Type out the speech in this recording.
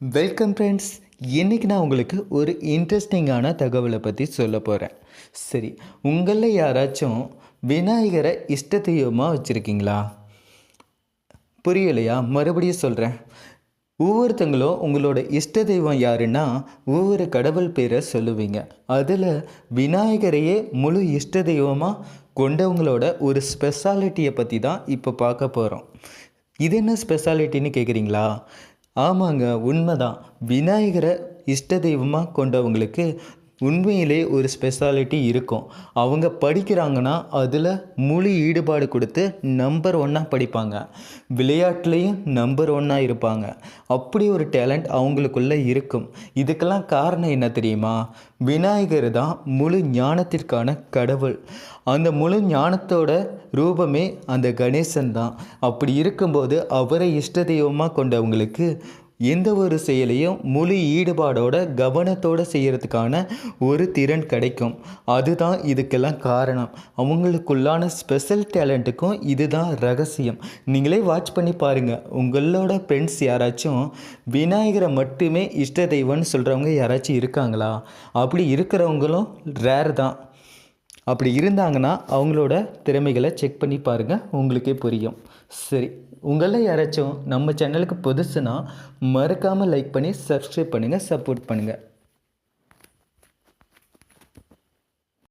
Welcome friends இன்றைக்கி நான் உங்களுக்கு ஒரு இன்ட்ரெஸ்டிங்கான தகவலை பற்றி சொல்ல போகிறேன் சரி உங்களில் யாராச்சும் விநாயகரை இஷ்ட தெய்வமாக வச்சுருக்கீங்களா? புரியலையா? மறுபடியும் சொல்கிறேன் ஒவ்வொருத்தங்களும் உங்களோட இஷ்ட தெய்வம் யாருன்னா ஒவ்வொரு கடவுள் பேரை சொல்லுவீங்க. அதில் விநாயகரையே முழு இஷ்ட தெய்வமாக கொண்டவங்களோட ஒரு ஸ்பெஷாலிட்டியை பற்றி தான் இப்போ பார்க்க போகிறோம் இது என்ன ஸ்பெஷாலிட்டின்னு கேட்குறீங்களா ஆமாங்க உண்மைதான். விநாயகரை இஷ்ட தெய்வமாக கொண்டவங்களுக்கு உண்மையிலே ஒரு ஸ்பெஷாலிட்டி இருக்கும். அவங்க படிக்கிறாங்கன்னா அதில் முழு ஈடுபாடு கொடுத்து நம்பர் ஒன்னாக படிப்பாங்க. விளையாட்டுலேயும் நம்பர் ஒன்னாக இருப்பாங்க. அப்படி ஒரு டேலண்ட் அவங்களுக்குள்ளே இருக்கும். இதுக்கெல்லாம் காரணம் என்ன தெரியுமா? விநாயகர் தான் முழு ஞானத்திற்கான கடவுள். அந்த முழு ஞானத்தோட ரூபமே அந்த கணேசன் தான். அப்படி இருக்கும்போது அவரை இஷ்ட தெய்வமாக கொண்டவங்களுக்கு எந்த ஒரு செயலையும் முழு ஈடுபாடோட கவனத்தோடு செய்கிறதுக்கான ஒரு திறன் கிடைக்கும். அதுதான் இதுக்கெல்லாம் காரணம். அவங்களுக்குள்ளான ஸ்பெஷல் டேலண்ட்டுக்கும் இதுதான் ரகசியம். நீங்களே வாட்ச் பண்ணி பாருங்கள் உங்களோட ஃப்ரெண்ட்ஸ் யாராச்சும் விநாயகரை மட்டுமே இஷ்ட தெய்வம்னு சொல்கிறவங்க யாராச்சும் இருக்காங்களா? அப்படி இருக்கிறவங்களும் ரேர் தான். அப்படி இருந்தாங்கன்னா அவங்களோட திறமைகளை செக் பண்ணி பாருங்கள் உங்களுக்கே புரியும். சரி உங்களில் யாராச்சும் நம்ம சேனலுக்கு புதுசுனா மறக்காமல் லைக் பண்ணி சப்ஸ்கிரைப் பண்ணுங்கள் சப்போர்ட் பண்ணுங்கள்